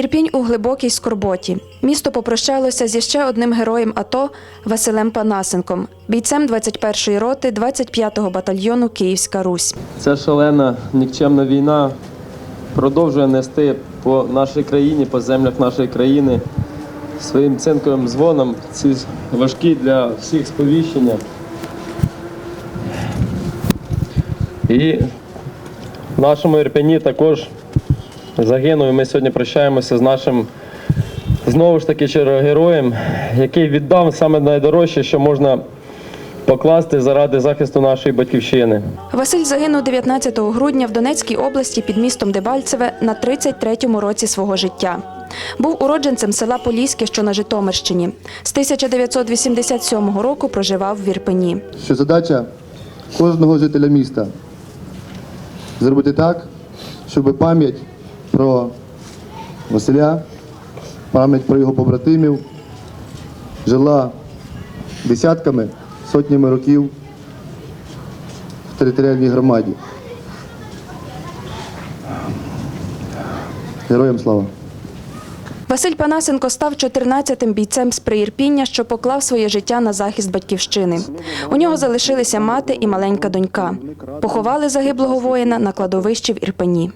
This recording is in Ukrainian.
Ірпінь у глибокій скорботі. Місто попрощалося зі ще одним героєм АТО Василем Панасенком, бійцем 21-ї роти 25-го батальйону Київська Русь. Ця шалена нікчемна війна продовжує нести по нашій країні, по землях нашої країни своїм цинковим дзвоном ці важкі для всіх сповіщення. І в нашому Ірпені також загинув. І Ми сьогодні прощаємося з нашим знову ж таки героєм, який віддав саме найдорожче, що можна покласти заради захисту нашої батьківщини. Василь загинув 19 грудня в Донецькій області під містом Дебальцеве на 33-му році свого життя. Був уродженцем села Поліське, що на Житомирщині. З 1987 року проживав в Ірпені. що задача кожного жителя міста зробити так, щоб пам'ять про Василя, пам'ять про його побратимів жила десятками, сотнями років в територіальній громаді. Героям слава! Василь Панасенко став 14-тим бійцем з Приірпіння, що поклав своє життя на захист батьківщини. У нього залишилися мати і маленька донька. Поховали загиблого воїна на кладовищі в Ірпені.